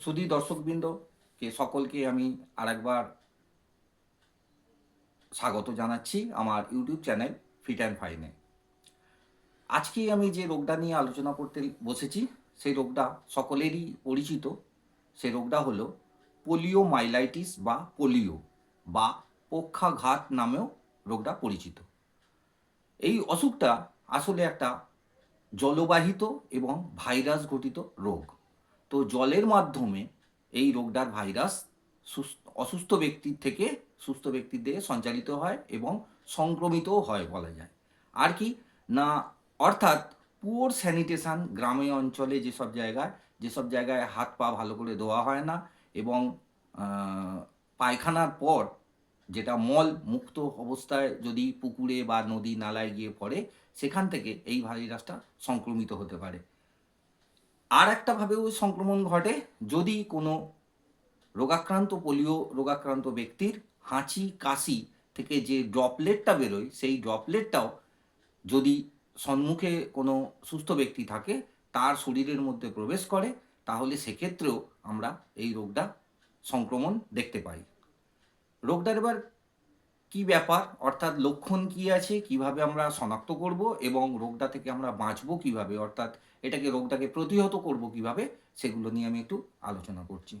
শুধু দর্শকবৃন্দকে সকলকে আমি আরেকবার স্বাগত জানাচ্ছি আমার ইউটিউব চ্যানেল ফিট অ্যান্ড ফাইনে। আজকে আমি যে রোগটা নিয়ে আলোচনা করতে বসেছি, সেই রোগটা সকলেরই পরিচিত। সেই রোগটা হলো পোলিও মাইলাইটিস বা পোলিও বা পক্ষাঘাত নামেও রোগটা পরিচিত। এই অসুখটা আসলে একটা জলবাহিত এবং ভাইরাস ঘটিত রোগ। তো জলের মাধ্যমে এই রোগটার ভাইরাস অসুস্থ ব্যক্তির থেকে সুস্থ ব্যক্তির দেহে সঞ্চালিত হয় এবং সংক্রমিতও হয় বলা যায়। আর কি? না, অর্থাৎ পুয়োর স্যানিটেশন গ্রামে অঞ্চলে যেসব জায়গায় যেসব জায়গায় হাত পা ভালো করে ধোয়া হয় না এবং পায়খানার পর যেটা মল মুক্ত অবস্থায় যদি পুকুরে বা নদী নালায় গিয়ে পড়ে, সেখান থেকে এই ভাইরাসটা সংক্রমিত হতে পারে। আর একটা ভাবেও সংক্রমণ ঘটে যদি কোনো রোগাক্রান্ত, পোলিও রোগাক্রান্ত ব্যক্তির হাঁচি, কাশি থেকে যে ড্রপলেটটা বেরোয়, সেই ড্রপলেটটাও যদি সম্মুখে কোনো সুস্থ ব্যক্তি থাকে, তার শরীরের মধ্যে প্রবেশ করে, তাহলে সেক্ষেত্রেও আমরা এই রোগটা সংক্রমণ দেখতে পাই। রোগটার এবার কী ব্যাপার? অর্থাৎ লক্ষণ কি আছে? কীভাবে আমরা শনাক্ত করব? এবং রোগটা থেকে আমরা বাঁচবো কীভাবে? অর্থাৎ এটাকে রোগটাকে প্রতিহত করব কীভাবে, সেগুলো নিয়ে আমি একটু আলোচনা করছি।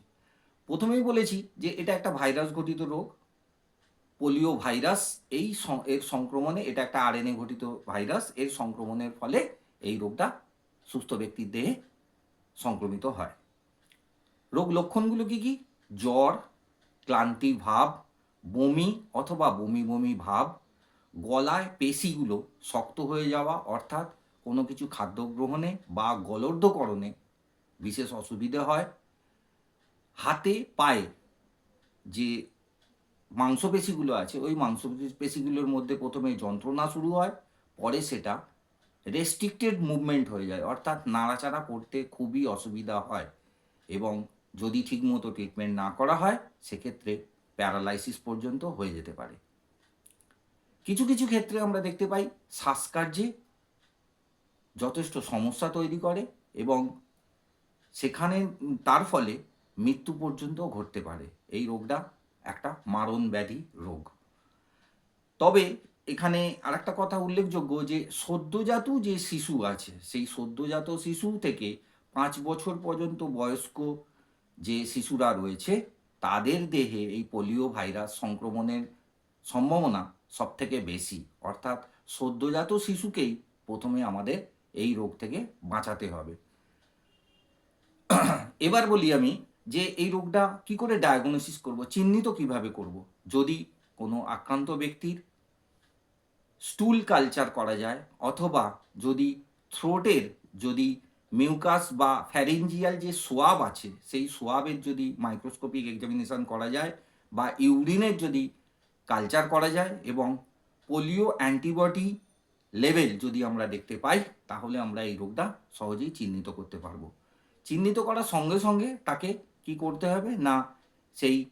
প্রথমেই বলেছি যে এটা একটা ভাইরাস ঘটিত রোগ। পোলিও ভাইরাস, এই এর সংক্রমণে এটা একটা আরএনএ ঘটিত ভাইরাস। এর সংক্রমণের ফলে এই রোগটা সুস্থ ব্যক্তির দেহে সংক্রমিত হয়। রোগ লক্ষণগুলো কি কি? জ্বর, ক্লান্তি ভাব, বমি অথবা বমি বমি ভাব, গলায় পেশিগুলো শক্ত হয়ে যাওয়া, অর্থাৎ কোনো কিছু খাদ্য গ্রহণে বা গলর্ধকরণে বিশেষ অসুবিধে হয়। হাতে, পায়ে যে মাংসপেশিগুলো আছে, ওই মাংসপেশিগুলোর মধ্যে প্রথমে যন্ত্রণা শুরু হয়, পরে সেটা রেস্ট্রিক্টেড মুভমেন্ট হয়ে যায়, অর্থাৎ নাড়াচাড়া করতে খুবই অসুবিধা হয় এবং যদি ঠিকমতো ট্রিটমেন্ট না করা হয়, সেক্ষেত্রে প্যারালাইসিস পর্যন্ত হয়ে যেতে পারে। কিছু কিছু ক্ষেত্রে আমরা দেখতে পাই, শ্বাসকার্যে যথেষ্ট সমস্যা তৈরি করে এবং সেখানে তার ফলে মৃত্যু পর্যন্ত ঘটতে পারে। এই রোগটা একটা মারণ ব্যাধি রোগ। তবে এখানে আরেকটা কথা উল্লেখযোগ্য যে, সদ্যজাত যে শিশু আছে, সেই সদ্যজাত শিশু থেকে পাঁচ বছর পর্যন্ত বয়স্ক যে শিশুরা রয়েছে, তাদের দেহে এই পোলিও ভাইরাস সংক্রমণের সম্ভাবনা সব থেকে বেশি। অর্থাৎ সদ্যজাত শিশুকেই প্রথমে আমাদের এই রোগ থেকে বাঁচাতে হবে। এবার বলি আমি যে এই রোগটা কি করে ডায়াগনোসিস করব, চিহ্নিত কীভাবে করব? যদি কোনো আক্রান্ত ব্যক্তির স্টুল কালচার করা যায় অথবা যদি থ্রোটের যদি মিউকাস বা ফ্যারেঞ্জিয়াল যে সোয়াব আছে, সেই সোয়াবের যদি মাইক্রোস্কোপিক এক্সামিনেশন করা যায় বা ইউরিনের যদি কালচার করা যায় এবং পোলিও অ্যান্টিবডি লেভেল যদি আমরা দেখতে পাই, তাহলে আমরা এই রোগটা সহজেই চিহ্নিত করতে পারব। চিহ্নিত করার সঙ্গে সঙ্গে তাকে কি করতে হবে? না, সেই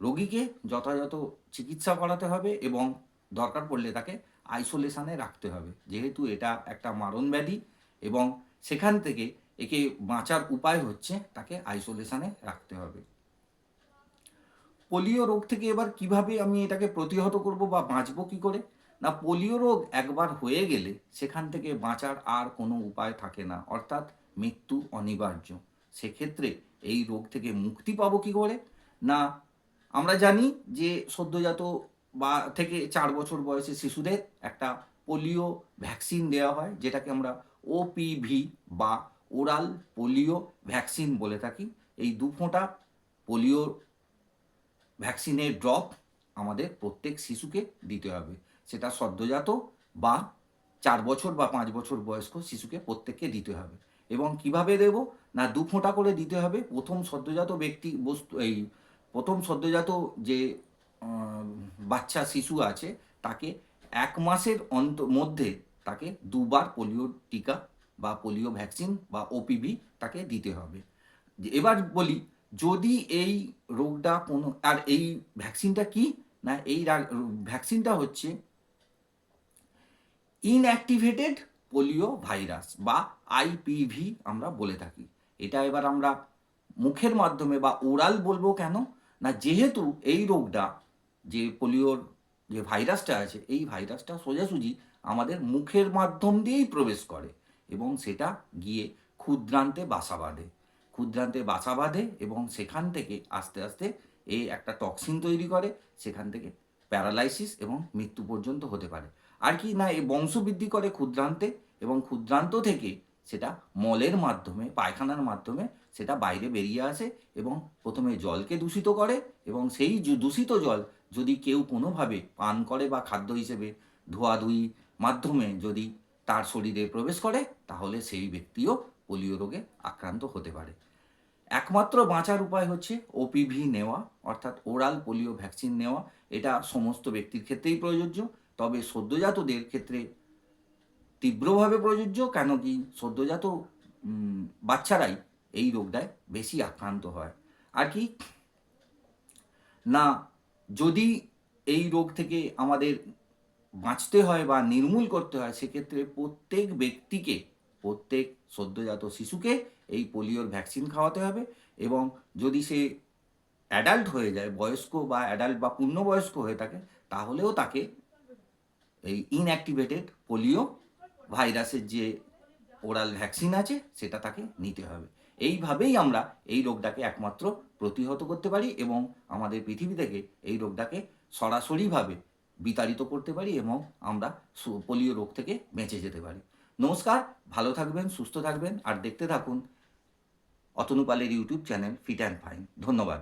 রোগীকে যথাযথ চিকিৎসা করাতে হবে এবং দরকার পড়লে তাকে আইসোলেশনে রাখতে হবে। যেহেতু এটা একটা মারণ ব্যাধি এবং সেখান থেকে একে বাঁচার উপায় হচ্ছে তাকে আইসোলেশনে রাখতে হবে। পোলিও রোগ থেকে এবার কীভাবে আমি এটাকে প্রতিহত করব বা বাঁচবো কি করে? না, পোলিও রোগ একবার হয়ে গেলে সেখান থেকে বাঁচার আর কোনো উপায় থাকে না, অর্থাৎ মৃত্যু অনিবার্য। সেক্ষেত্রে এই রোগ থেকে মুক্তি পাবো কি করে? না, আমরা জানি যে সদ্যজাত বা থেকে চার বছর বয়সী শিশুদের একটা পোলিও ভ্যাকসিন দেওয়া হয়, যেটাকে আমরা ওপিভি বা ওরাল পোলিও ভ্যাকসিন বলে থাকি। এই দু ফোঁটা পোলিও ভ্যাকসিনের ড্রপ আমাদের প্রত্যেক শিশুকে দিতে হবে। সেটা সদ্যজাত বা চার বছর বা পাঁচ বছর বয়স্ক শিশুকে প্রত্যেককে দিতে হবে। এবং কীভাবে দেব? না, দু ফোঁটা করে দিতে হবে। প্রথম সদ্যজাত ব্যক্তি বস্তু, এই প্রথম সদ্যজাত যে বাচ্চা শিশু আছে, তাকে এক মাসের অন্ত, মধ্যে তাকে দুবার পোলিও টিকা বা পোলিও ভ্যাকসিন বা ওপিভি তাকে দিতে হবে। এবার বলি, যদি এই রোগটা কোনো, আর এই ভ্যাকসিনটা কি? না, এই ভ্যাকসিনটা হচ্ছে ইনঅ্যাক্টিভেটেড পোলিও ভাইরাস বা আইপিভি আমরা বলে থাকি। এটা এবার আমরা মুখের মাধ্যমে বা ওরাল বলব কেন? না, যেহেতু এই রোগটা, যে পোলিওর যে ভাইরাসটা আছে, এই ভাইরাসটা সোজাসুজি আমাদের মুখের মাধ্যম দিয়েই প্রবেশ করে এবং সেটা গিয়ে ক্ষুদ্রান্তে বাসা বাঁধে। ক্ষুদ্রান্তে বাসা বাঁধে এবং সেখান থেকে আস্তে আস্তে এই একটা টক্সিন তৈরি করে, সেখান থেকে প্যারালাইসিস এবং মৃত্যু পর্যন্ত হতে পারে। আর কি না, এই বংশবৃদ্ধি করে ক্ষুদ্রান্তে এবং ক্ষুদ্রান্ত থেকে সেটা মলের মাধ্যমে, পায়খানার মাধ্যমে সেটা বাইরে বেরিয়ে আসে এবং প্রথমে জলকে দূষিত করে এবং সেই দূষিত জল যদি কেউ কোনোভাবে পান করে বা খাদ্য হিসেবে ধোয়াধুয়ি মাধ্যমে যদি তার শরীরে প্রবেশ করে, তাহলে সেই ব্যক্তিও পোলিও রোগে আক্রান্ত হতে পারে। একমাত্র বাঁচার উপায় হচ্ছে ওপিভি নেওয়া, অর্থাৎ ওরাল পোলিও ভ্যাকসিন নেওয়া। এটা সমস্ত ব্যক্তির ক্ষেত্রেই প্রযোজ্য। তবে সদ্যজাতদের ক্ষেত্রে তীব্রভাবে প্রযোজ্য কেন কি সদ্যজাত বাচ্চারাই এই রোগটায় বেশি আক্রান্ত হয়। আর কি? না, যদি এই রোগ থেকে আমাদের বাঁচতে হয় বা নির্মূল করতে হয়, সেক্ষেত্রে প্রত্যেক ব্যক্তিকে, প্রত্যেক সদ্যজাত শিশুকে এই পোলিওর ভ্যাকসিন খাওয়াতে হবে এবং যদি সে অ্যাডাল্ট হয়ে যায়, বয়স্ক বা অ্যাডাল্ট বা পূর্ণবয়স্ক হয়ে থাকে, তাহলেও তাকে এই ইনঅ্যাক্টিভেটেড পোলিও ভাইরাসের যে ওরাল ভ্যাকসিন আছে, সেটা তাকে নিতে হবে। এইভাবেই আমরা এই রোগটাকে একমাত্র প্রতিহত করতে পারি এবং আমাদের পৃথিবী থেকে এই রোগটাকে সরাসরিভাবে বিতাড়িত করতে পারি এবং আমরা পোলিও রোগ থেকে বেঁচে যেতে পারি। নমস্কার, ভালো থাকবেন, সুস্থ থাকবেন, আর দেখতে থাকুন অতনুপালের YouTube channel fit and fine. ধন্যবাদ।